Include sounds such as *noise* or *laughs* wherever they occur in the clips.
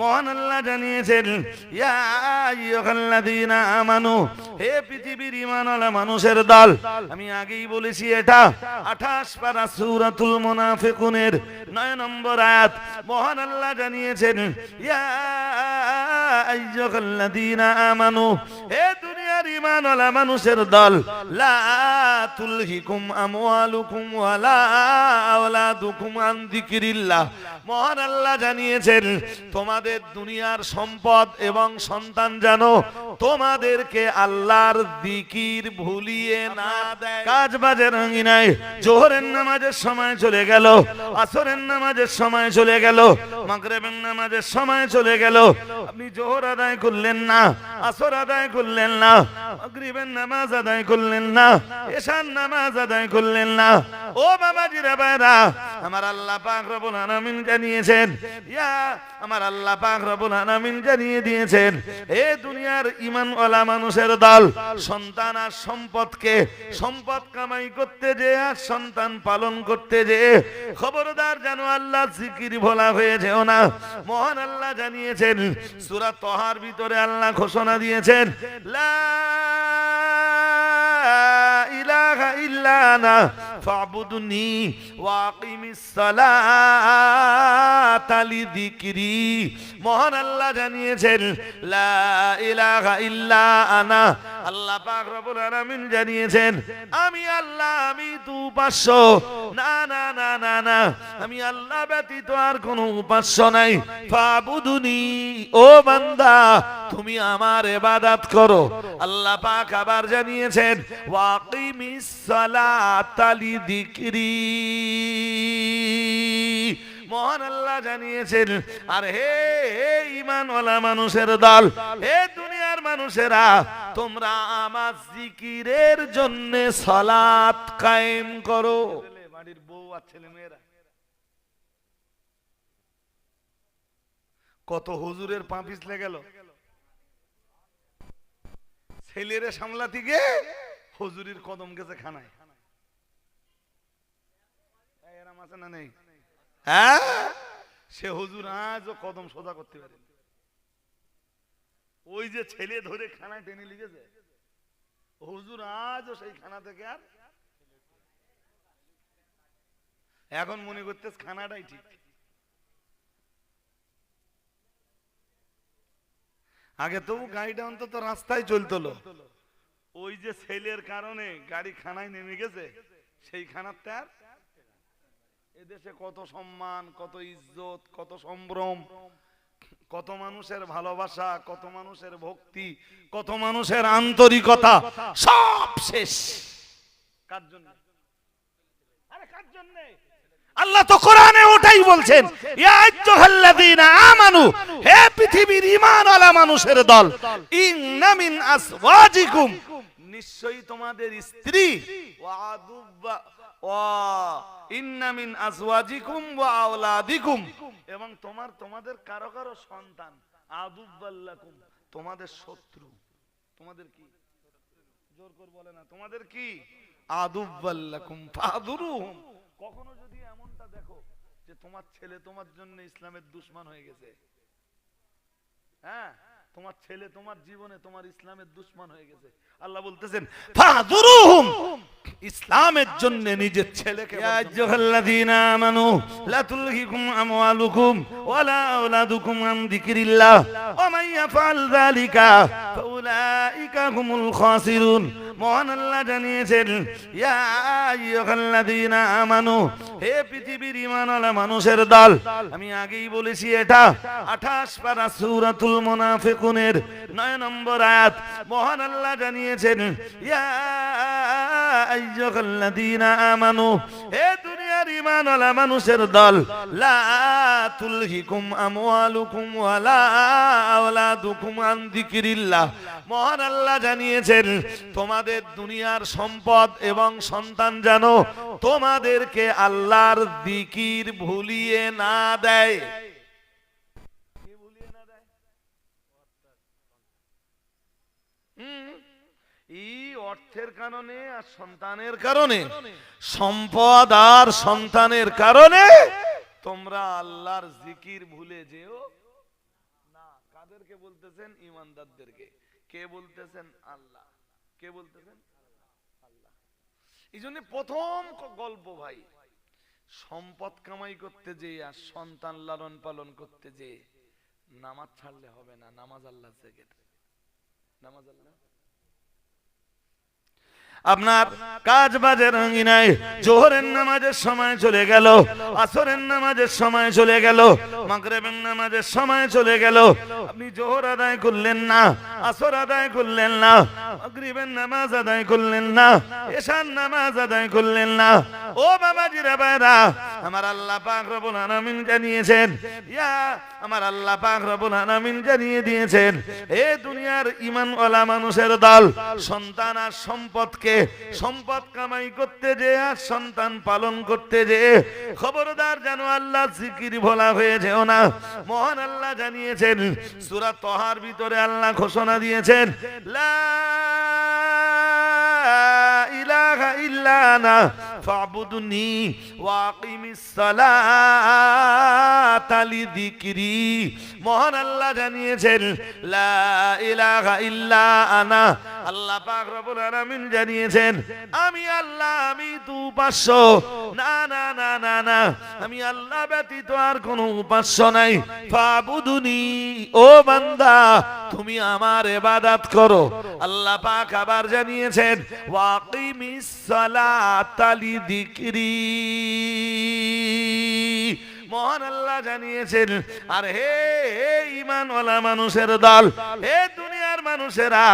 মহান আল্লাহ জানিয়েছেন আমানু, হে পৃথিবীর ইমানওয়ালা মানুষের দল, আমি আগেই বলেছি এটা 28 পারা সুরাতুল মোনাফেকুনের নয় নম্বর আয়াত, মহান আল্লাহ জানিয়েছেন, ইয়া আমানু, হে দুনিয়ার ঈমানওয়ালা মানুষের দল। জানিয়েছেন, তোমাদের দুনিয়ার সম্পদ এবং সন্তান জানো তোমাদেরকে আল্লাহর দিকির ভুলিয়ে না দেয়। কাজ বাজের নাই জোহরের নামাজের সময় চলে গেল, আসরের নামাজের সময় চলে গেল, মাগরিবের নামাজের সময় চলে গেল। আপনি জোহর আদায় করলেন না, আসর আদায় করলেন না মাগরিবের নামাজ আদায় করলেন না। এশার নামাজ আদায় করলেন না। ও আমার আল্লাহ পাক রব্বুল আলামিন জানিয়েছেন, ইয়া, আমার আল্লাহ পাক রব্বুল আলামিন জানিয়ে দিয়েছেন এ দুনিয়ার ঈমানওয়ালা মানুষের দল, সন্তান আর সম্পদকে, সম্পদ কামাই করতে যে আর সন্তান পালন করতে যে, খবরদার যেন আল্লাহ জিকির ভোলা হয়ে যেও না। মহান আল্লাহ জানিয়েছেন, সূরা তহার ভিতরে আল্লাহ ঘোষণা দিয়েছেন, লা ইলাহা ইল্লা আনা ফাবুদনি ওয়াকিমিস সালাতা লিযিকরি। মহান আল্লাহ জানিয়েছেন লা ইলাহা ইল্লা আনা আল্লাহ পাক রব্বুল আলামিন জানিয়েছেন, আমি আল্লাহ, আমি উপাস্য। না না না না না, আমি আল্লাহ ব্যতীত আর কোনো উপাস্য নাই। ফাবুদুনি, ও বান্দা, তুমি আমার ইবাদত করো। আল্লাহ পাক আবার জানিয়েছেন, ওয়াকিমিস সালাতা লিযিকরি মহান আল্লাহ জানিয়েছেন, আর হে হে ইমানওয়ালা মানুষের দল, হে দুনিয়ার মানুষেরা, তোমরা আমার জিকিরের জন্য সালাত কায়েম করো। বাড়ির বউ আর ছেলে মেয়েরা। কত হুজুরের পা পিছলে গেল। ছেলেরে সামলাতে গিয়ে হুজুরির কদম গেছে খানায়। এই এরম না নেই? হ্যাঁ? সে হুজুর আজও কদম সোজা করতে ওই যে ছেলে ধরে খানায় টেনে লিখেছে হুজুর সেই খানা থেকে আর এখন মনে করতে খানাটাই ঠিক। আগে তবু গাড়িটা অন্তত রাস্তায় চলতো ওই যে ছেলের কারণে গাড়ি খানায় নেমে গেছে, সেই খানার তার এদেশে কত সম্মান, কত ইজ্জত, কত সম্ভ্রম, কত মানুষের ভালোবাসা, কত মানুষের ভক্তি, কত মানুষের আন্তরিকতা, সব শেষ। কার জন্য? আরে কার জন্য? আল্লাহ তো কোরআনে ওটাই বলছেন, ইয়া আইয়ুহাল্লাযীনা আমানু, হে পৃথিবীর ঈমানওয়ালা মানুষের দল, ইন্না মিন আসওয়াজিকুম নিশ্চয়ই তোমাদের স্ত্রী, ওয়া আদুব্বা এবং তোমার, তোমাদের কারও কারও সন্তান তোমাদের শত্রু। তোমাদের কি? জোর করে বলে না। তোমাদের কি? আদুব্বাল্লাকুম ফাদুরুহুম। কখনো যদি এমনটা দেখো যে তোমার ছেলে তোমার জন্য ইসলামের দুশ্মন হয়ে গেছে। হ্যাঁ? তোমার ছেলে তোমার জীবনে তোমার ইসলামের দুশ্মন হয়ে গেছে। আল্লাহ বলতেছেন, ফাদুরুহুম। ইসলামের জন্য নিজের ছেলেকে ইয়া আইয়ুহাল্লাযীনা আমানু লা তুলহিকুম আমওয়ালুকুম ওয়ালা আওলাদুকুম আন যিকরিল্লাহ। ওয়া মান ইয়াফআল যালিকা ফাউলাইকা হুমুল খাসিরুন। মহান আল্লাহ জানিয়েছেন আমানু, হে পৃথিবীর ইমানওয়ালা মানুষের দল, আমি আগেই বলেছি এটা 28 পারা সুরাতুল মোনাফেকুনের নয় নম্বর আয়াত, মহান আল্লাহ জানিয়েছেন, ইয়া আমানু, হে ইমানওয়ালা মানুষের দল। মহান আল্লাহ জানিয়েছেন, তোমাদের দুনিয়ার সম্পদ এবং সন্তান জানো তোমাদেরকে আল্লাহর দিকির ভুলিয়ে না দেয়। অর্থের কারণে আর সন্তানের কারণে। সম্পদ আর সন্তানের কারণে তোমরা আল্লাহর জিকির ভুলে যেও। না, কাদেরকে বলতেছেন? ইমানদারদেরকে। কে বলতেছেন? আল্লাহ। কে বলতেছেন? আল্লাহ। এই জন্য প্রথম গল্প ভাই, সম্পদ কামাই করতে যে আর সন্তান লালন পালন করতে যে, নামাজ ছাড়লে হবে না, নামাজ আল্লাহ নামাজ আল্লাহ। আপনার কাজ বাজের রঙিনায় জোহরের নামাজের সময় চলে গেল, আসরের নামাজের সময় চলে গেল, মাগরেবের নামাজের সময় চলে গেল। আপনি জোহর আদায় করলেন না, আসর আদায় করলেন না, মাগরিবের নামাজ আদায় করলেন না, এশার নামাজ আদায় করলেন না। ও বাবাজিরা বাইরা আমার আল্লাহ পাক রব্বুল আলামিন জানিয়েছেন, ইয়া আমার আল্লাহ পাক রব্বুল আলামিন জানিয়ে দিয়েছেন, এ দুনিয়ার ঈমানওয়ালা মানুষের দল, সন্তান আর সম্পদকে, সম্পদ কামাই করতে যে আর সন্তান পালন করতে যে, খবরদার যেন আল্লাহ জিকির ভোলা হয়ে যেও না। মহান আল্লাহ জানিয়েছেন, সূরা তহার ভিতরে আল্লাহ ঘোষণা দিয়েছেন, লা ইলাহা ইল্লা আনা, ফাবুদনি সালাতা লিযিকরি মহান আল্লাহ জানিয়েছেন আল্লাহ পাক রব্বুল আলামিন জানিয়েছেন, আমি আল্লাহ, আমি তু উপাস্য না না না না না, আমি আল্লাহ ব্যতীত আর কোনো উপাস্য নাই। ফাবুদুনি, ও বান্দা, তুমি আমার ইবাদত করো। আল্লাহ পাক আবার জানিয়েছেন, ওয়াকিমিস মহান আল্লাহ জানিয়েছেন, আর হে হে ইমানওয়ালা মানুষের দল, হে দুনিয়ার মানুষেরা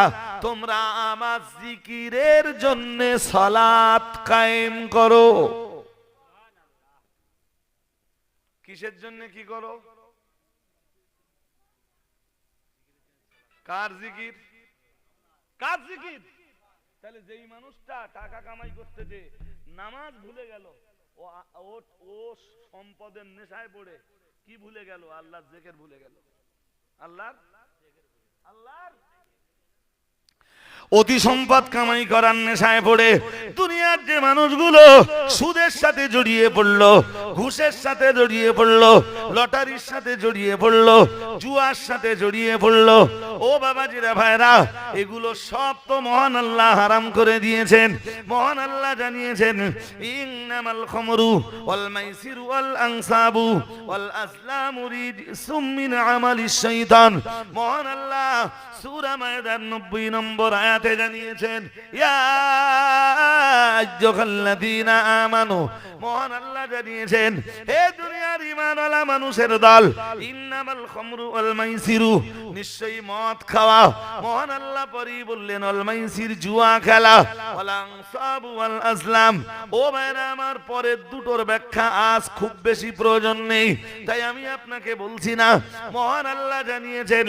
তোমরা আমার জিকিরের জন্য সালাত কায়েম করো। কিসের জন্য কি করো? কার জিকির? কার জিকির? তাহলে যেই মানুষটা টাকা কামাই করতে যে নামাজ ভুলে গেল, ও ও সম্পদের নেশায় পড়ে, কি ভুলে গেল? আল্লাহর জেকের ভুলে গেল। আল্লাহর? আল্লাহর? অতি সম্পদ কামাই করার নেশায় পড়ে। দুনিয়ার যে মানুষগুলো সুদের সাথে জড়িয়ে পড়ল, ঘুষের সাথে জড়িয়ে পড়ল, লটারির সাথে জড়িয়ে পড়ল, জুয়ার সাথে জড়িয়ে পড়ল। ও বাবাজিরা ভাইরা, এগুলো সব তো মহান আল্লাহ হারাম করে দিয়েছেন। মহান আল্লাহ জানিয়েছেন, ইন্নামাল খমরু ওয়াল মাইসিরু ওয়াল আনসাবু ওয়াল আসলামু রিজসুম মিন আমালিশ শাইতান মহান আল্লাহ সূরা মায়দার 90 নম্বর আয়াতে জানিয়েছেন, ইয়া আল্লাহ জানিয়েছেন হে দুনিয়ার ঈমানওয়ালা মানুষের দল। ইন্নামাল খামরু ওয়াল মাইসিরু। নিশ্চয়ই মদ খাওয়া। মহান আল্লাহ পরি বললেন ওয়াল মাইসির জুয়া খেলা। ওয়াল আনসাবু ওয়াল আসলাম। ও ভাইরা আমার পরের দুটোর ব্যাখ্যা আজ খুব বেশি প্রয়োজন নেই। তাই আমি আপনাকে বলছি না মহান আল্লাহ জানিয়েছেন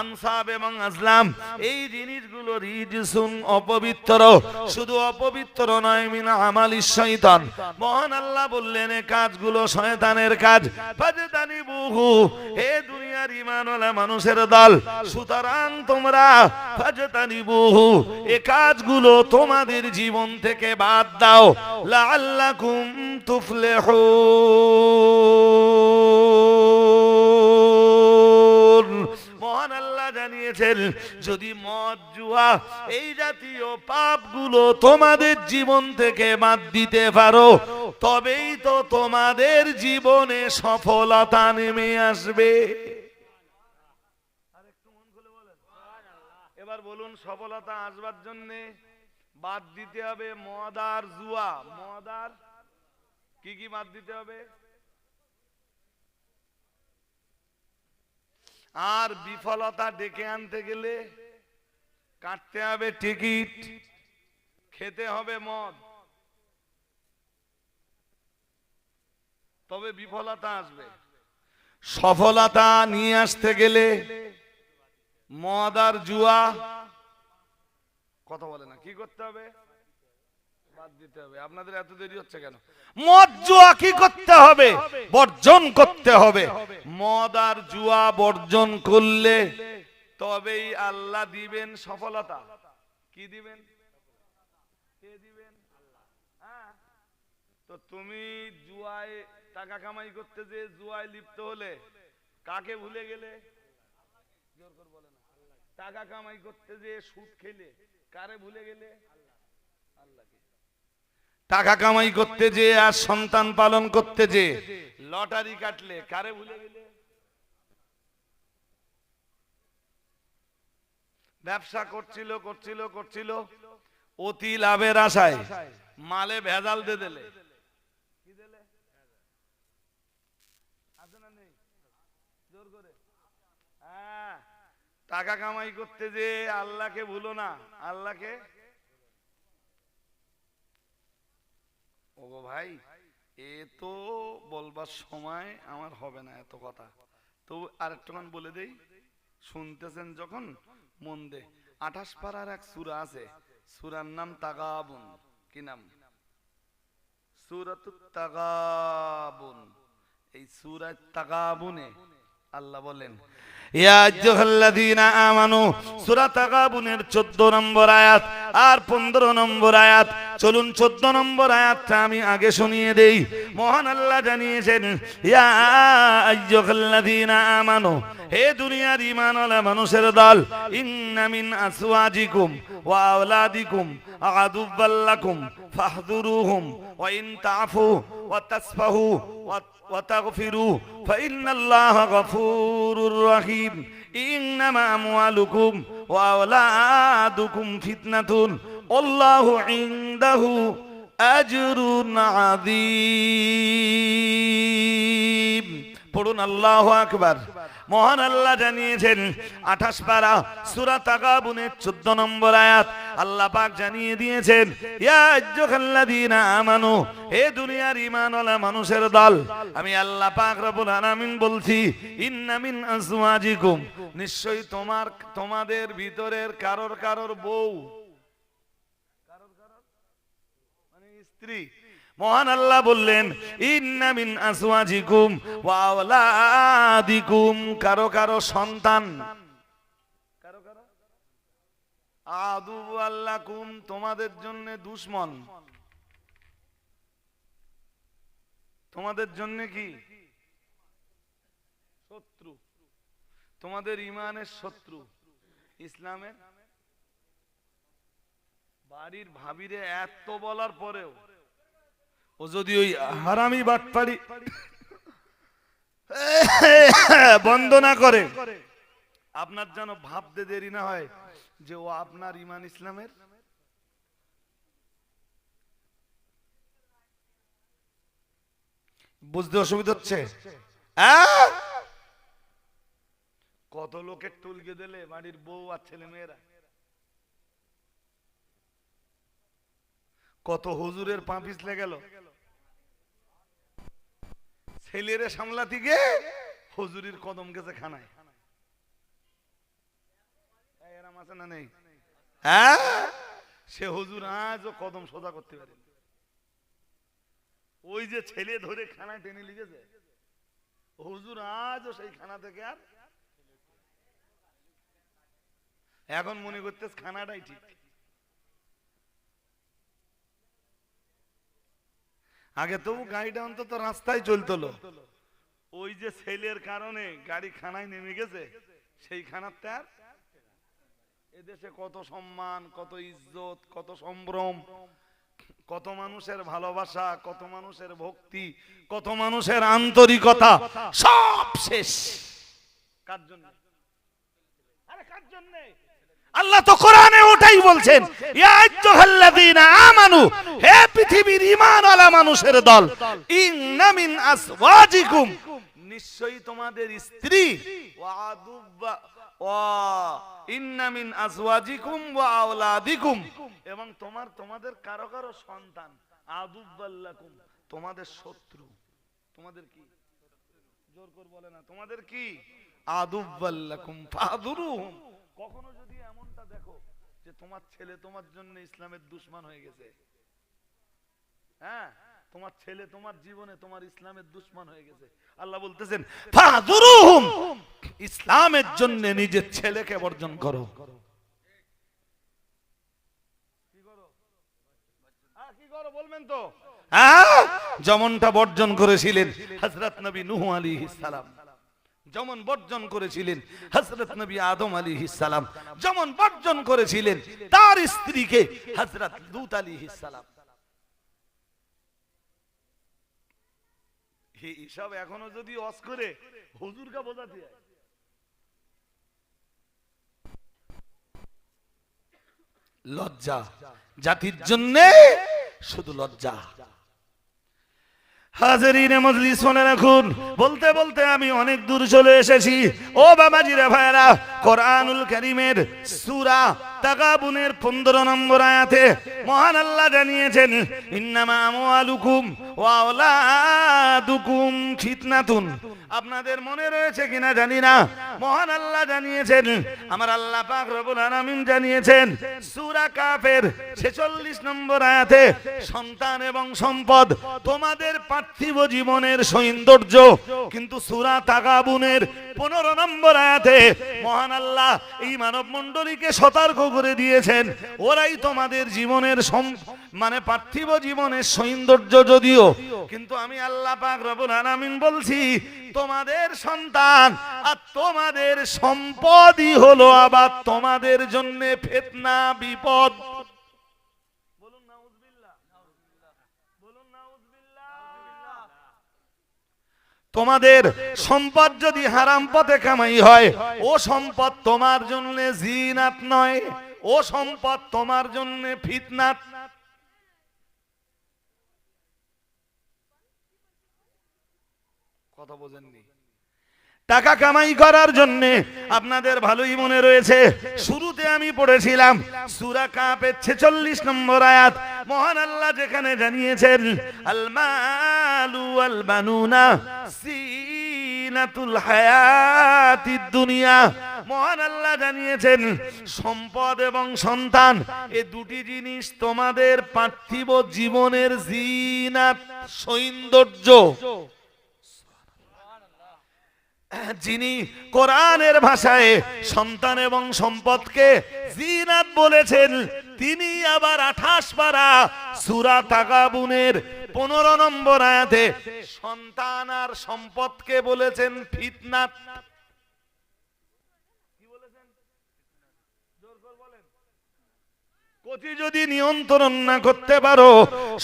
আনসাব এবং আসলাম এই জিনিসগুলো রিজসুন অপবিত্র। শুধু অপবিত্র নয় মিনা আমালিস শয়তান। মহান আল্লাহ বললেন কাজগুলো শয়তানের কাজ। ফাজদানি বহু হে দুনিয়ার ইমানওয়ালা মানুষের দল, সুতরাং তোমরা ফাজদানি বহু এ কাজগুলো তোমাদের জীবন থেকে বাদ দাও। লাআল্লাকুম তুফলিহুন। আল্লাহ যদি মদ জুয়া, এই জাতীয় পাপগুলো তোমাদের জীবন থেকে বাদ দিতে পারো, তবেই তো তোমাদের জীবনে সফলতা নেমে আসবে। এবার বলুন, সফলতা আসবার জন্য বাদ দিতে হবে মদ আর জুয়া। মদ আর কি কি বাদ দিতে হবে? আর বিফলতা ডেকে আনতে গেলে কাটতে হবে টিকিট, খেতে হবে মদ। তবে বিফলতা আসবে। সফলতা নিয়ে আসতে গেলে মদ আর জুয়া, কথা বলে না, কি করতে হবে? আপনাদের এত দেরি হচ্ছে কেন? মদ, জুয়া কি করতে হবে? বর্জন করতে হবে। মদ আর জুয়া বর্জন করলে তবেই আল্লাহ দিবেন সফলতা। কি দিবেন? হ্যাঁ? তো তুমি জুয়ায় টাকা কামাই করতে যে জুয়ায় লিপ্ত হলে কাকে ভুলে গেলে? টাকা কামাই করতে যে সুদ খেলে কারে ভুলে গেলে? টাকা কামাই করতে যে আর সন্তান পালন করতে যে লটারি কাটলে, কারে ভুলে গেলে? ব্যবসা করছিল করছিল করছিল, অতি লাভের আশায় মালে ভেজাল দিয়ে দিলে। হ্যাঁ টাকা কামাই করতে যে আল্লাহকে ভুলো না, আল্লাহকে ওগো ভাই, এ তো বলবার সময় আমার হবে না এত কথা। তো আরেকটুখান বলে দেই। শুনতেছেন যখন মন দে আঠাশ পাড়ার এক সুরা আছে। সুরার নাম তাগাবুন। কি নাম? সুরাতুত তাগাবুন। এই সুরাত তাগাবুনে আল্লাহ বলেন, ইয়া আমানু, সূরা তাগাবুনের 14 নম্বর আয়াত আর 15 নম্বর আয়াত চলুন 14 নম্বর আয়াতটা আমি আগে শুনিয়ে দেই মহান আল্লাহ জানিয়েছেন ইয়া আইয়ুহাল্লাযীনা আমানু হে দুনিয়ার ঈমানওয়ালা মানুষের দল ইন্না মিন আসওয়াজিকুম ওয়া আওলাদিকুম আদুব্বাল্লাকুম ফাহযুরুহুম ওয়া ইন তা'ফু ওয়া তাসফাহু ওয়া وتغفروا فإن الله غفور رحيم ইন্নামা আমওয়ালুকুম ওয়া আওলাদুকুম ফিতনাতুন। আল্লাহু ইনদাহু আজরুন আযীম। পড়ুন আল্লাহ আকবার। মহান আল্লাহ জানিয়েছেন, আঠাশ পারা সুরা তাকাবুনের চোদ্দ নম্বর আয়াত আল্লাহ পাক জানিয়ে দিয়েছেন আমানু, হে দুনিয়ার ঈমানওয়ালা মানুষের দল, আমি আল্লাহ পাক রব্বুল আলামিন বলছি, ইন্না মিন আজওয়াজিকুম, নিশ্চয়ই তোমার, তোমাদের ভিতরের কারোর কারোর বউ, কারোর কারোর? মানে স্ত্রী। মহান আল্লাহ বললেন, ইন্না মিন আসওয়াজিকুম ওয়া আওলাদিকুম। কারও কারও সন্তান, কারও কারও? আদু আল্লাকুম, তোমাদের জন্য দুশমন। তোমাদের জন্য কি? শত্রু। তোমাদের ইমানের শত্রু। ইসলামের? বাড়ির ভাবিরে এত বলার পরেও ও যদি ওই হারামি বাটপাড়ি *laughs* বন্ধ না করে। আপনার যেন ভাবতে দেরি না হয় যে ও আপনার ইমান ইসলামের? বুঝতে অসুবিধা হচ্ছে? কত লোকের টুলকে দিলে বাড়ির বউ আর ছেলে মেয়েরা? কত হুজুরের পা পিছলে গেল ছেলেরে সামলাতে গিয়ে হুজুরির কদম গেছে খানায়। আছে না নেই? হ্যাঁ? সে হুজুর আজও কদম সোজা করতে পারে ওই যে ছেলে ধরে খানায় টেনে লিখেছে হুজুর আজও সেই খানা থেকে আর এখন মনে করতেছ খানাটাই ঠিক। আগে তবু গাড়িটা অন্তত রাস্তায় চলতলো। ওই যে ছেলের কারণে গাড়ি খানায় নেমে গেছে সেই খানার তার এদেশে কত সম্মান, কত ইজ্জত, কত সম্ভ্রম, কত মানুষের ভালোবাসা, কত মানুষের ভক্তি, কত মানুষের আন্তরিকতা, সব শেষ। কার জন্য? আরে কার জন্য? আল্লাহ তো কোরআনে ওটাই বলছেন আমানু, হে পৃথিবীর মানুষের দল নিশ্চয়ই তোমাদের স্ত্রী এবং তোমার, তোমাদের কারও কারও সন্তান তোমাদের শত্রু। তোমাদের কি? জোর করে বলে না, তোমাদের কি? আদুব্বাল্লাকুম কখনো যদি এমনটা দেখো, যে তোমার ছেলে তোমার জন্য ইসলামের দুশ্মন হয়ে গেছে। হ্যাঁ? তোমার ছেলে তোমার জীবনে তোমার ইসলামের দুশ্মন হয়ে গেছে। আল্লাহ বলতেছেন ইসলামের জন্য নিজের ছেলেকে বর্জন করো। হ্যাঁ? যেমনটা বর্জন করেছিলেন হযরত নবী নূহ আলাইহিস সালাম। যেমন বর্জন করেছিলেন হযরত নবী আদম আলাইহিস সালাম, যেমন বর্জন করেছিলেন তার স্ত্রীকে হযরত লূত আলাইহিস সালাম। এইসব এখনও যদি অস করে, হুজুরকে বোঝাতে লজ্জা, জাতির জন্য শুধু লজ্জা। হাজারিনে মজলিস শুনে রাখুন। বলতে বলতে আমি অনেক দূর চলে এসেছি। ও বাবাজিরা ভাইরা কোরআনুল কারীমের সূরা তাগাবুনের 15 নম্বর আয়াতে মহান আল্লাহ জানিয়েছেন, ইন্নামা আমওয়ালুকুম ওয়া আওলাদুকুম ফিতনাতুন। আপনাদের মনে রয়েছে কিনা জানি না। মহান আল্লাহ জানিয়েছেন, আমার আল্লাহ পাক রব্বুল আলামিন জানিয়েছেন, সূরা কাফের 46 নম্বর আয়াতে, সন্তান এবং সম্পদ তোমাদের পার্থিব জীবনের সৌন্দর্য। কিন্তু সূরা তাগাবুনের 15 নম্বর আয়াতে মহান আল্লাহ, এই মানব মণ্ডলীকে সতর্ক করে দিয়েছেন। ওরাই তোমাদের জীবনের মানে পার্থিব জীবনের সৌন্দর্য যদিও, কিন্তু আমি আল্লাহ পাক রব্বুল আলামিন বলছি, তোমাদের সন্তান আর তোমাদের সম্পদই হলো আবার তোমাদের জন্য ফেতনা, বিপদ বলুন নাউজুবিল্লাহ বলুন নাউজুবিল্লাহ তোমাদের সম্পদ যদি হারাম পথে কামাই হয়, ও সম্পদ তোমার জন্য জিনাত নয়, ও সম্পদ তোমার জন্য ফিতনাত। কথা বোঝেননি। টাকা কামাই করার জন্য আপনাদের ভালোই মনে রয়েছে। শুরুতে আমি পড়েছিলাম সুরা কাপের 46 নম্বর আয়াত। মহান আল্লাহ যেখানে জানিয়েছেন আল মালু ওয়াল বানুনা সিনাতুল হায়াতিদ দুনিয়া। মহান আল্লাহ জানিয়েছেন, সম্পদ এবং সন্তান, এ দুটি জিনিস তোমাদের পার্থিব জীবনের জিনাত, সৌন্দর্য। যিনি কোরআনের ভাষায় সন্তান এবং সম্পদকে জিনাত বলেছেন, তিনি আবার আঠাশ পারা সুরা তাগাবুনের পনেরো নম্বর আয়াতে সন্তান আর সম্পদকে বলেছেন ফিতনাত কি বলেছেন? জোর করে বলেন। কোটি যদি নিয়ন্ত্রণ না করতে পারো,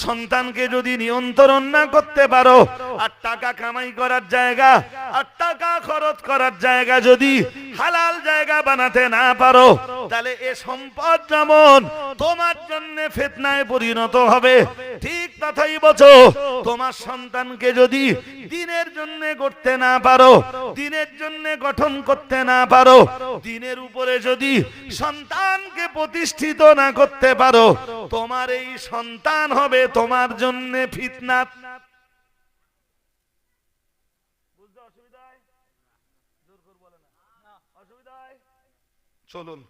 সন্তানকে যদি নিয়ন্ত্রণ না করতে পারো, আর টাকা কামাই করার জায়গা, আর টাকা খরচ করার জায়গা যদি হালাল জায়গা বানাতে না পারো, তাহলে এ সম্পদ যেমন তোমার জন্য ফেতনায় পরিণত হবে, ঠিক তথাই বছো তোমার সন্তানকে যদি দিনের জন্য করতে না পারো, দিনের জন্য গঠন করতে না পারো, দিনের উপরে যদি সন্তানকে প্রতিষ্ঠিত না করতে পারো, তোমার এই সন্তান হবে তোমার জন্য ফিতনাত বুঝতে অসুবিধা? জোর করে বলে না। অসুবিধা হয়? চলুন